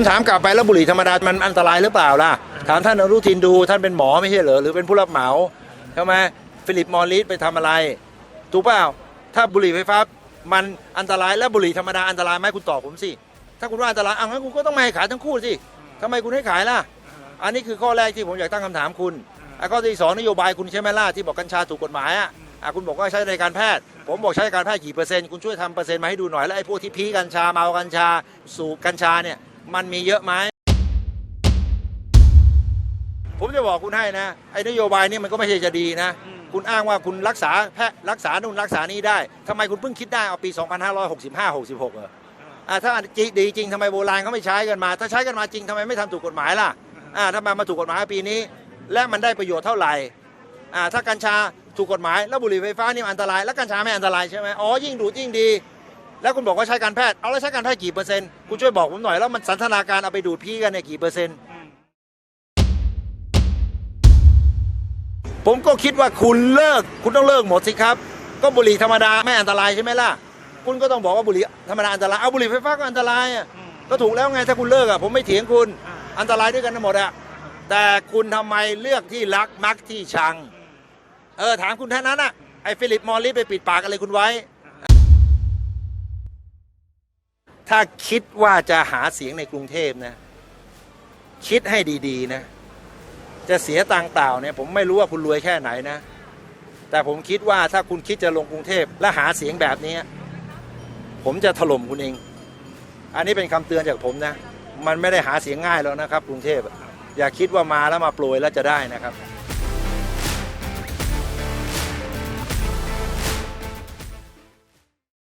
ผมถามกลับไปแล้วบุหรี่ธรรมดามันอันตรายหรือเปล่าล่ะ ถามท่านอนุทินดูท่านเป็นหมอไม่ใช่เหรอหรือเป็นผู้รับเหมาใช่ไหมฟิลิปมอริสไปทำอะไร ถูกเปล่า ถ้าบุหรี่ไฟฟ้ามันอันตรายแล้วบุหรี่ธรรมดาอันตรายไหมคุณตอบผมสิ ถ้าคุณว่าอันตรายอะงั้นคุณก็ต้องไม่ให้ขายทั้งคู่สิทำไมคุณให้ขายล่ะ อันนี้คือข้อแรกที่ผมอยากตั้งคำถามคุณอะข้อที่สองนโยบายคุณใช่ไหมล่ะที่บอกกัญชาถูกกฎหมายอะอะคุณบอกว่าใช้ในการแพทย์ ผมบอกใช้ในการแพทย์กี่เปอร์เซ็นต์คุณช่วยทำเปอร์เซ็นต์มาให้ดูหน่อยแล้วไอ้พวกที่พีกัญชาเมากัญชาสูบกัญชาเนี่ย มันมีเยอะไหมผมจะบอกคุณให้นะไอ้นโยบายเนี่ยมันก็ไม่ใช่จะดีนะ คุณอ้างว่าคุณรักษาแพทย์รักษานู่นรักษานี่ได้ทำไมคุณเพิ่งคิดได้เอาปี 2565 66เอออ่าถ้าจริงดีจริงทำไมโบราณเขาไม่ใช้กันมา ถ้าใช้กันมาจริงทำไมไม่ทำถูกกฎหมายล่ะอ่าถ้ามามาถูกกฎหมายปีนี้ และมันได้ประโยชน์เท่าไหร่อ่าถ้ากัญชาถูกกฎหมาย แล้วบุหรี่ไฟฟ้านี่มันอันตราย แล้วกัญชาไม่อันตรายใช่ไหมอ๋อยิ่งดูดยิ่งดี แล้วคุณบอกว่าใช้การแพทย์เอาแล้วใช้การแพทย์กี่เปอร์เซ็นต์คุณช่วยบอกผมหน่อยแล้วมันสันทนาการเอาไปดูดพี่กันเนี่ยกี่เปอร์เซ็นต์ผมก็คิดว่าคุณเลิก คุณต้องเลิกหมดสิครับ ก็บุหรี่ธรรมดาไม่อันตรายใช่ไหมล่ะ คุณก็ต้องบอกว่าบุหรี่ธรรมดาอันตรายเอาบุหรี่ไฟฟ้าก็อันตรายอะก็ถูกแล้วไงถ้าคุณเลิกอะผมไม่เถียงคุณอันตรายด้วยกันทั้งหมดอะแต่คุณทำไมเลือกที่รักมักที่ชัง เออถามคุณแค่นั้นอะไอ้ฟิลิปมอรลิสไปปิดปากอะไรคุณไว้ ถ้าคิดว่าจะหาเสียงในกรุงเทพนะ คิดให้ดีๆนะ จะเสียตังเปล่าเนี่ย ผมไม่รู้ว่าคุณรวยแค่ไหนนะ แต่ผมคิดว่าถ้าคุณคิดจะลงกรุงเทพและหาเสียงแบบนี้ ผมจะถล่มคุณเอง อันนี้เป็นคำเตือนจากผมนะ มันไม่ได้หาเสียงง่ายแล้วนะครับ กรุงเทพอย่าคิดว่ามาแล้วมาโปรยแล้วจะได้นะครับ